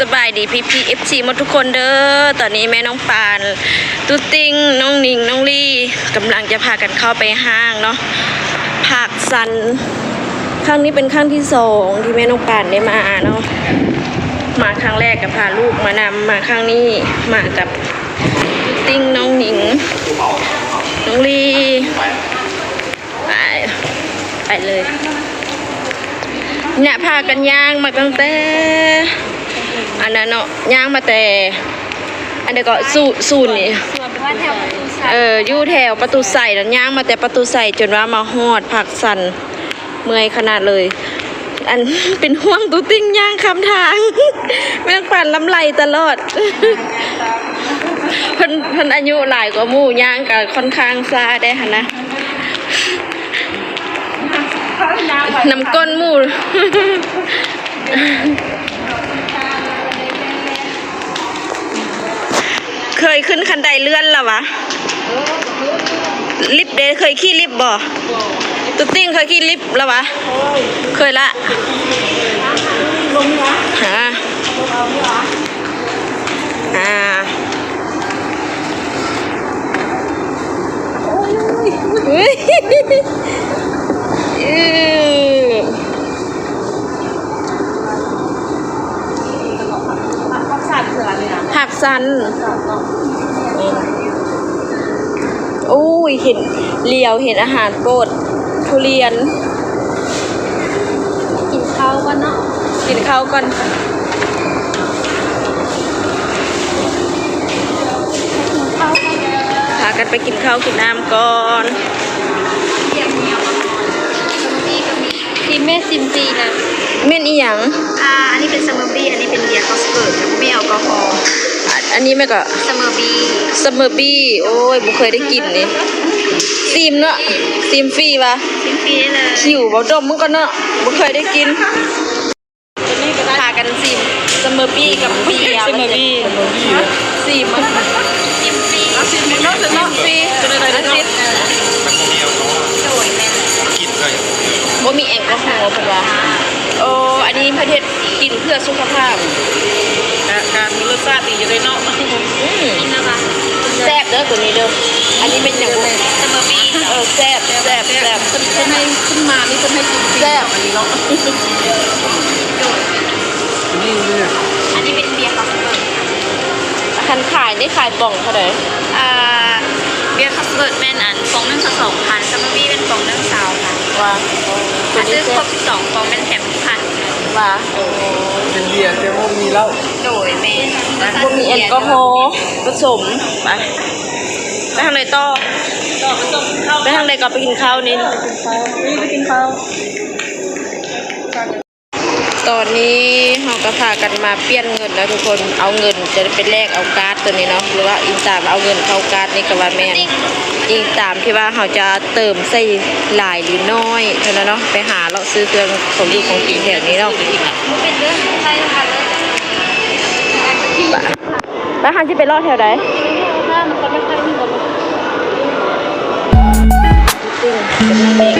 สบายดีพี่พีเอฟซีหมดทุกคนเด้อ ตอนนี้แม่น้องปานตุ๊ติงน้องหนิงน้องลี่กำลังจะพากันเข้าไปห้างเนาะภาคสันครั้งนี้เป็นครั้งที่สองที่แม่น้องปานได้มาเนาะมาครั้งแรกกับพาลูกมานำมาครั้งนี้มากับตุ๊ติ้งน้องหนิงน้องลี่ไปไปเลยเนี่ยพากันย่างมาตั้งแต่ อันนั้นเนาะย่างมาแต่ อันเดียวก็สูสูนนี่ส่วนว่าแถวประตูชัยเอออยู่แถวประตูใส่แล้วย่างมาแต่ประตูใส่จนว่ามาฮอดผักสันเมื่อยขนาดเลย อัน เป็นห่วงตุ๊ติ้งย่างคำทาง ไม่ต้องปั่นลำไหลตลอด เพิ่นเพิ่นอายุหลายกว่าหมู่ย่างก็ค่อนข้างซาได้ค่ะนะ น้ำก้นหมู เคยขึ้นคันไดเลื่อนแล้ววะ ลิฟต์เดเคยขี่ลิฟต์บ่ตุ๊กติ้งเคยขี่ลิฟต์แล้ววะ เคยละฮะอ่าเฮ้ย อื้อพักสัตว์เสือเลยนะผักสันโอ้ยเห็นเลียวเห็นอาหารโปรดทุเรียน กินข้าวกันเนาะกินข้าวก่อนข้าวกันพากันไปกินข้าวกินน้ำก่อนเยี่ยมเยี่ยมสมูบี้ก็มีทีมแม่ซิมปีนะ เม่นอีหยังอ่าอันนี้เป็นสมูบี้อันนี้เป็นเบียร์คอสเกิร์ตไม่แอลกอฮอล์อะอันนี้แม่ก็สมูบี้สเมอร์บี้ โอ้ยบุเคยได้กินนี่ซีมเนาะซีมฟรีปะซิมปีได้เลยขิวบ่ดมมันก็เนาะบุเคยได้กินพากันซีมสเมอร์บี้กับเบียร์สเมอร์บี้ซีมมันซิมปีซีมเนาะเนาะฟรีจะได้ได้ซิมันคงมีแอลกอฮอล์โดยแม่กินเลยบ่มีแอลกอฮอล์เพิ่นว่าโอ้อันนี้ประเทศกินเพื่อสุขภาพการมีรสชาติดีอยู่เลยเนาะอืมกินนะคะแซ่บเด้อตัวนี้เด้ออันนี้เป็นอย่างบุสมูบี้เออแซ่บแซ่บแซ่บจะให้ขึ้นมานี่จะให้กินแซ่บอันนี้เนาะนี่เนี่ยอันนี้เป็นเบียร์คอสเกิร์ตคันขายได้ขายป่องเท่าไหร่อ่าเบียร์คอสเกิร์ตแม่นอันฟองหนึ่งสองพันสมูบี้เป็นฟองหนึ่งสาวค่ะว่าตัวถ้านี้ซื้อแซ่ครบบ12ฟองเป็นแถมพัน ว่า เป็นเบียร์แต่ว่ามีเหล้าโดยแม่บ่มีแอลกอฮอล์ผสมไปไปทางไหนต่อต่อไปส่งข้าวไปทางไหนก็ไปกินข้าวนินนี่ไปกินข้าว ตอนนี้เราก็พากันมาเปลี่ยนเงินแล้วทุกคนเอาเงินจะเป็นแลกเอาการ์ดตัวนี้เนาะหรือว่าอินตามเอาเงินเข้าการ์ดนี่ก็ว่าแม่นอิงตามที่ว่าเราจะเติมใส่หลายหรือน้อยเท่านั้นเนาะไปหาเราะซื้อเครื่องของอยู่ของกินแถวนี้เนาะเป็นเรื่องใช่ค่ะเลยแล้วฮันจะไปรอดแถวไหนถ้ามันคนไม่ค่อยมีคนจริงเป็นนัก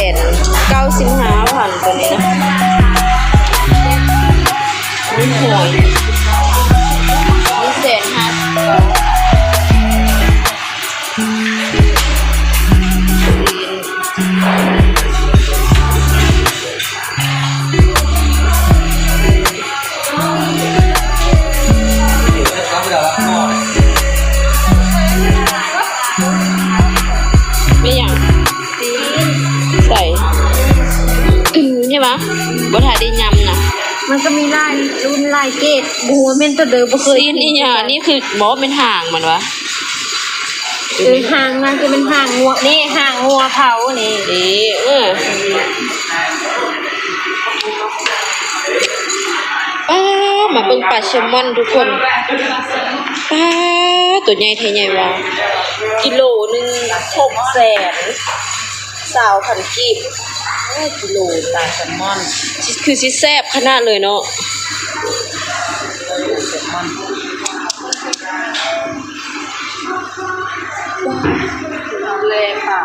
สองแสนเก้าสิบห้าพันตัวนี้นะนี่หวยนี่แสนห้า มันก็มีลายรุ่นลายเกตบูว่าเม่นตัวเดิมบ่เคยซีนนี่อย่านี่คือหมอเป็นห่างมันวะเออห่างมันจะเป็นห่างงัวนี่ห่างงัวเผานี่ดีเออป้ามาเบิ่งปลาแซลมอนทุกคนป้าตัวใหญ่แท้ใหญ่วะกิโลหนึงหกแสนสาวพันกีบโอ้ย กิโลปลาแซลมอนสิคือสิแซ่บขนาดเลยเนาะแซลมอนเลยค่ะ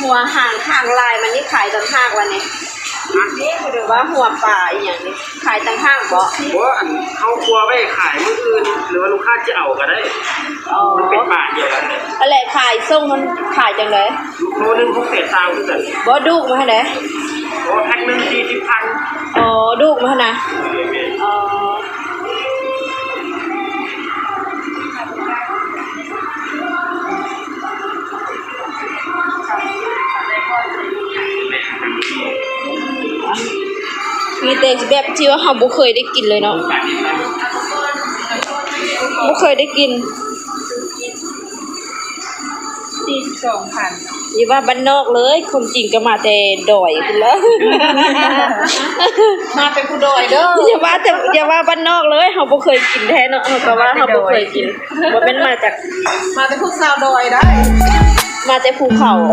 หัวหางทางลายมันนี่ขายต่างหากวันนี้นี่คือดูว่าหัวป่าอีกอย่างนี้ขายต่างหากบ่ว่าอันเอาครัวไปขายมื้ออื่นหรือว่าลูกค้าจะเอาก็ได้ อ๋อมันเป็นบาทเดียวกันเนี่ยอะไรขายส่งมันขายจังเลยลูกโลนึงพวกเศษซาวคือกันบ่ดูกมาให้เด้เพราะว่าแพ็คหนึงสี่สิบพันอ๋อดูกมาให้นะอ๋อมีแต่แบบที่ว่าเราบ่เคยได้กินเลยเนาะบ่เคยได้กิน สี่สิบสองพันนี่ว่าบ้านนอกเลยคนจริงก็มาแต่ดอยคุณละมาเป็นผู้ดอยเด้ออย่าว่าแต่อย่าว่าบ้านนอกเลยเขาบ่เคยกินแท้เนาะเขาก็ว่าเขาบ่เคยกินบ่เป็นมาจากมาเป็นพวกสาวดอยได้ มาแต่ภูเขาก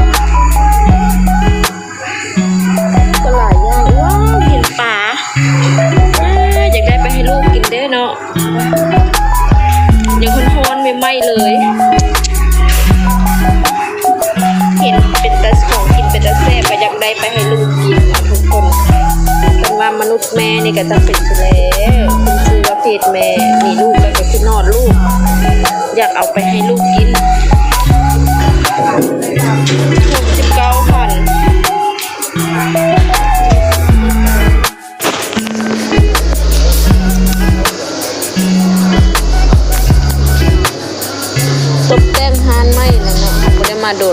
็ ยังร้อนไม่ไหมเลย เห็นเป็นตะของกินเป็นตะแซ่บก็อยากได้ไปให้ลูกกินนะทุกคนเป็นว่ามนุษย์แม่นี่ก็จะเป็นแล้วคุณชื่อว่าเพศแม่มีลูกแล้วก็คือนอดลูก อยากเอาไปให้ลูกกิน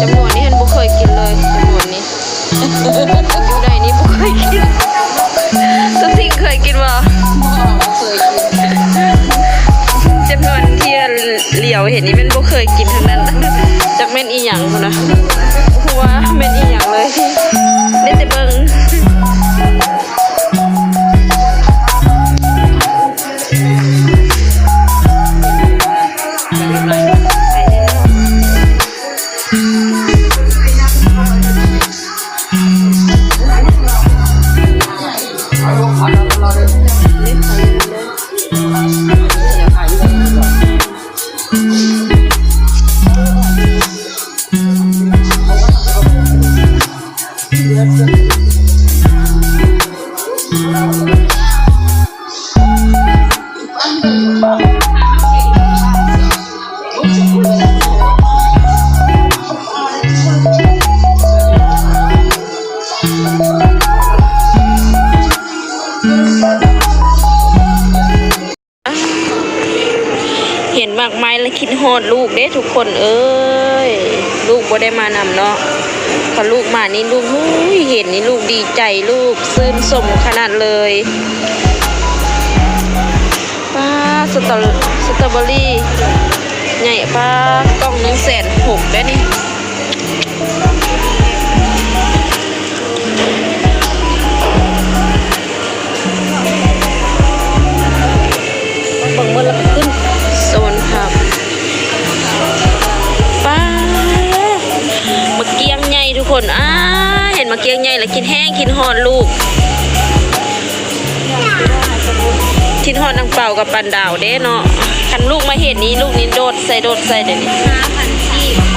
จำนวนนี้เห็นบุเคยกินเลยจำนวนนี้อยู่ใดนี้บุเคยกินตัวสิ่งเคยกินบ่บ่เคยกินจำนวนที่เหลียวเห็นนี่เป็นบุเคยกินทั้งนั้นจากเม่นอีหยังคนนะหัวาเม่นอีหยังเลยได้แต่เบิ่ง Bye. เห็นมากมายแล้วคิดฮอดลูกเด้ทุกคนเอ้ยลูกบ่ได้มานำเนาะพอลูกมานี่ลูกเห็นนี่ลูกดีใจลูกซื่นสมขนาดเลยป้าสตอสตรอเบอรี่ใหญ่ป้ากล่องหนึ่งแสนหกได้นี่เบิ่งมันแล้ว คนอ้าเห็นมะเกียงใหญ่แล้วกินแห้งกินหอดลูกกินหอดนางเป่ากับปันดาวเด้เนาะคันลูกมาเห็นนี้ลูกนี้โดดใส่โดดใส่เดี๋ยวนี้ห้าพันที่มัน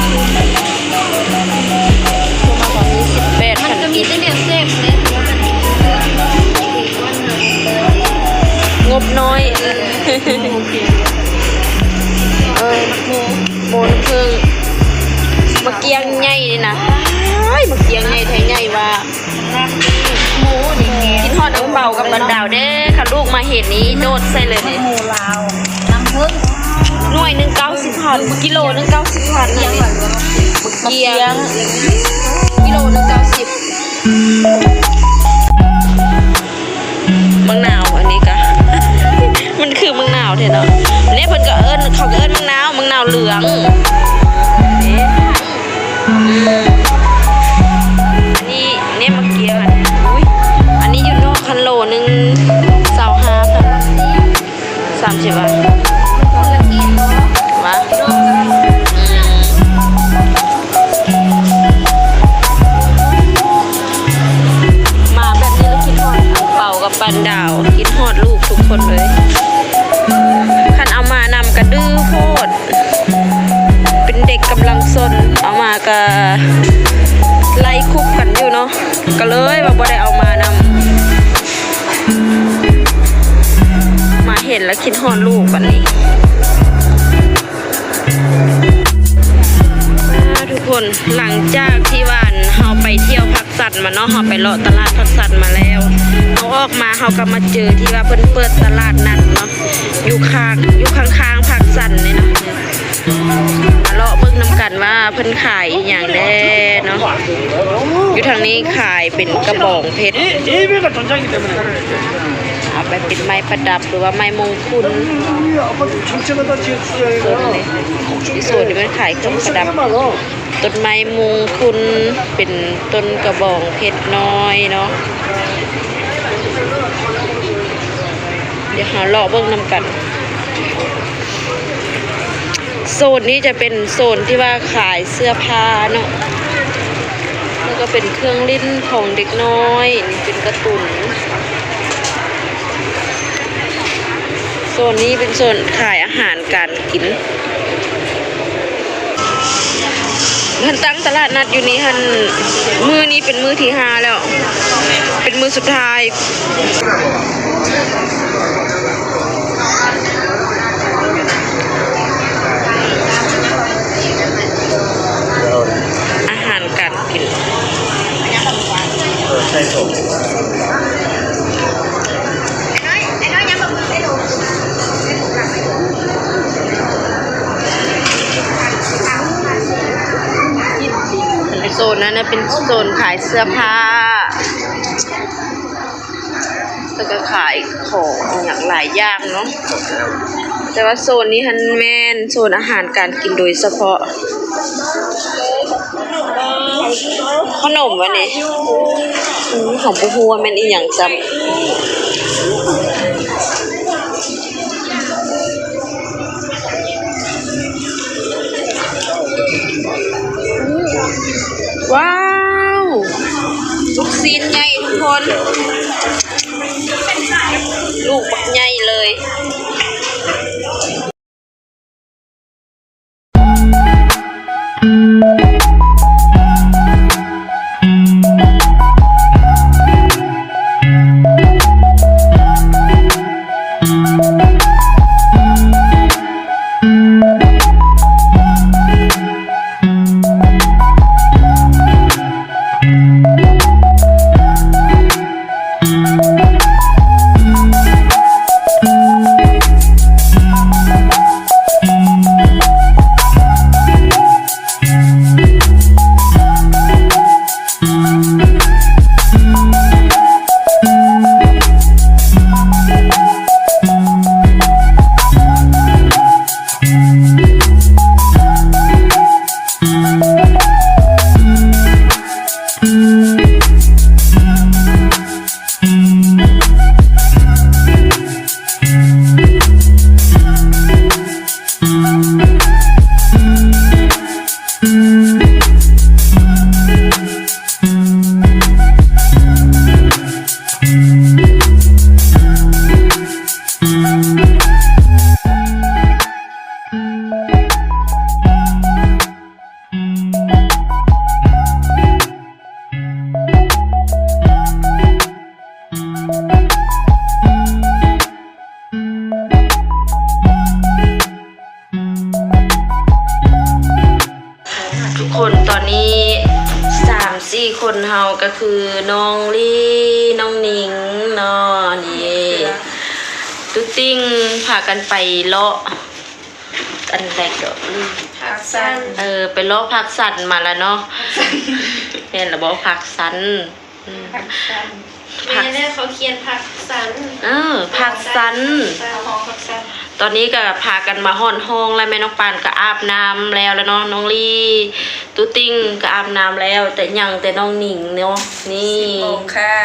พันก็มีแต่เนี่ยเซฟเลยถือว่ามันเป็นเสื้อวันหนึ่งงบน้อยเออโมนเพิ่งมะเกียงใหญ่เฮ้ยมะ เกียงใหญ่ไทยใหญ่ว่าหมูนี่กินทอดน้ำเบากับบันดาวเด้ค่ะลูกมาเห็นนี้โดดใส่เลยนี่หมูลาวน้ำผึ้งหน่วยหนึ่งเก้าสิบพันกิโลหนึ่งเก้าสิบพันนี่เกียงกิโลหนึ่งเก้าสิบมังนาวอันนี้กะมันคือมังนาวเถอะเนาะเนี่ยเพิ่นก็เอิ้นเขาก็เอิ้นมังนาวมังนาวเหลือง ส มาเนาะเขาไปเลาะตลาดพักสัตว์มาแล้วเขาออกมาเขาก็มาเจอที่ว่าเพิ่นเปิดตลาดนัดเนาะอยู่ข้างอยู่ข้างๆผักสัตว์นี่ยนะมาเลาะเบิ่งน้ำกันว่าเพิ่นขายอย่างแน่เนาะอยู่ทางนี้ขายเป็นกระบองเพชร เอาไปเป็นไม้ประดับหรือว่าไม้มงคลส่นนี้ที่ส่วนนี้มันขายเครื่องประดับต้นไม้มงคลเป็นต้นกระบองเพชรน้อยเนาะเดี๋ยวหาเลาะเบื้องนำกัน โซนนี้จะเป็นโซนที่ว่าขายเสื้อผ้าเนาะแล้วก็เป็นเครื่องลิ้นของเด็กน้อยเป็นกระตุน โซนนี้เป็นโซนขายอาหารการกินท่านตั้งตลาดนัดอยู่นี่ท่านมือนี้เป็นมือที่ห้าแล้ว เป็นมือสุดท้ายอาหารการกิน นนั้นนะเป็นโซนขายเสื้อผ้าแล้วก็ขายของอย่างหลายอย่างเนาะแต่ว่าโซนนี้ฮันแมนโซนอาหารการกินโดยเฉพาะ ขนมวะเนี่ยของปูฮัวแม่นอีหยังจำ ว้าวลูกซีนใหญ่ทุกคน ลูกบักใหญ่เลย คนเฮาก็คือน้องลี่น้องหนิงเนาะนี่ตุ๊ติ้งพากันไปเลาะอันแรกก็อืมผักสั้นเออไปเลาะพักสันมาแล้วเนาะแม่นละบอกพักสันอืมผักสั้นผั แม่กเนี่ยเขาเขียนผักสันเออพักสันหอผักสันตอนนี้ก็พากันมาห้อนห้องแล้วแม่น้องปานก็อาบน้ำแล้วแล้วเนาะน้องลี่ตุ๊ติ้งก็อาบน้ำแล้ว แต่ยังแต่น้องหนิงเนาะนี่โอค่ะ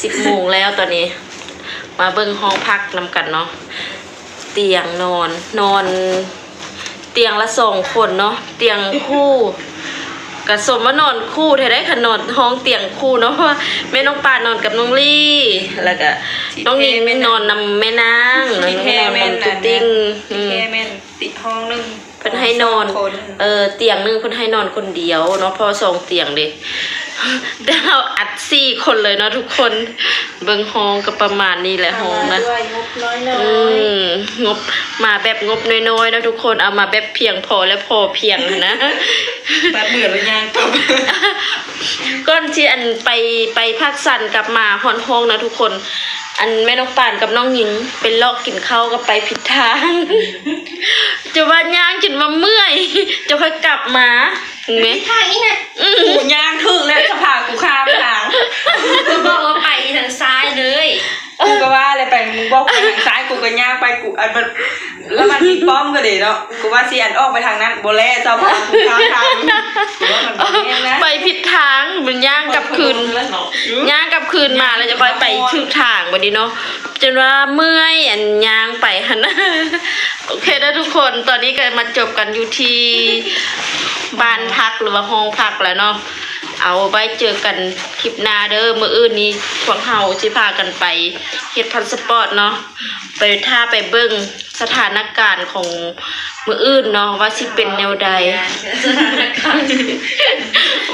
สิบโมงแล้วตอนนี้ มาเบิ่งห้องพักนำกันเนาะเตียงนอนนอน เตียงละสองคนเนาะเตียงคู่ กระสมว่านอนคู่แท้ได้ขนอนห้องเตียงคู่เนาะเพราะว่าแม่น้องปานนอนกับน้องลี่แล้วก็น้องหนิงนอนนำแม่นางแล้วน้องนอนนอนตุ๊ติ้งอืม แค่แม่นติดห้องหนึงเพิ่นให้นอน คน เออเตียงหนึงเพิ่นให้นอนคนเดียวเนาะเพอสองเตียงเด็ก ดาวอัดสี่คนเลยเนาะทุกคน เบิ่งห้องก็ประมาณนี้แหละห้องนะด้วยงบน้อยอืมงบมาแบบงบน้อยๆนะทุกคนเอามาแบบเพียงพอและพอเพียงนะๆแบบเบื่อหรือยังกับก้อนที่อันไปไปภาคสันกลับมาฮอนห้องนะทุกคน อันแม่น้องป่านกับน้องหญิงเป็นลอกกินข้าวก็ไปผิดทาง จะว่าย่างจนมาเมื่อย จะค่อยกลับมาเห็นไหมทางนี้นะอืมกูย่างถึงแล้วจะพากูข้ามทางกูบอกว่าไปทางซ้ายเลย กูก็ว่าอะไรไปมึงบอกไปทางซ้ายกูก็ย่างไปกูอันมันแล้วมันมีป้อมก็เลยเนาะกูว่าสิอันออกไปทางนั้นโบแล่เจ้าพากูข้ามทางกูว่ามันเป็นอย่างนั้นไปผิดทางมันย่างกลับคืนย่างกลับคืนมาแล้วจะค่อยไปถึกทางวันนี้เนาะจนว่าเมื่อยอันย่างไปหันนะโอเคนะทุกคนตอนนี้ก็มาจบกันอยู่ที่บ้านพักหรือว่าห้องพักแล้วเนาะ เอาไว้เจอกันคลิปหน้าเด้อมื้ออื่นนี้พวกเฮาสิพากันไปเฮ็ดพันสปอร์ตเนาะไปท่าไปเบิ่งสถานการณ์ของมื้ออื่นเนาะว่าสิเป็นแนวใดสถานการณ์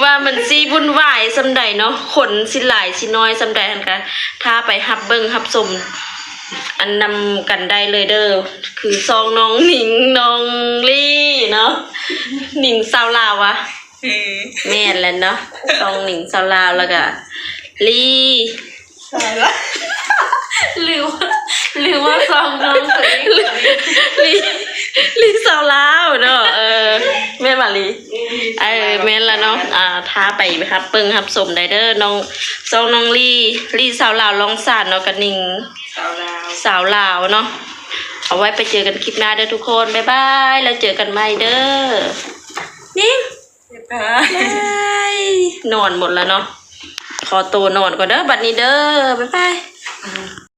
ว่ามันซีวุ่นวายสำใดเนาะขนสิหลายสิน้อยสำใดทันกันถ้าไปฮับเบิงฮับสมอันนำกันได้เลยเด้อ คือซองน้องหนิงน้องลี่เนาะหนิงสาวลาวอะ แม่นแล้วเนาะซองหนิงสาวลาวแล้วก็ลี่หรือว่าหรือว่าซองน้องตัวเองลี่ลี่สาวลาวเนาะเออแม่นมาลีเออแม่นแล้วเนาะอ่าถ้าไปฮับเบิงฮับสมได้เด้อน้องซองน้องลี่ลี่สาวลาวลองสานเนาะกับหนิงสาวลาวสาวลาวเนาะเอาไว้ไปเจอกันคลิปหน้าเด้อทุกคน บ๊ายบาย แล้วเจอกันใหม่เด้อนี่บ๊ ไปนอนหมดแล้วเนาะ ขอตัวนอนก่อนเด้อ บัดนี้เด้อ บ๊ายบาย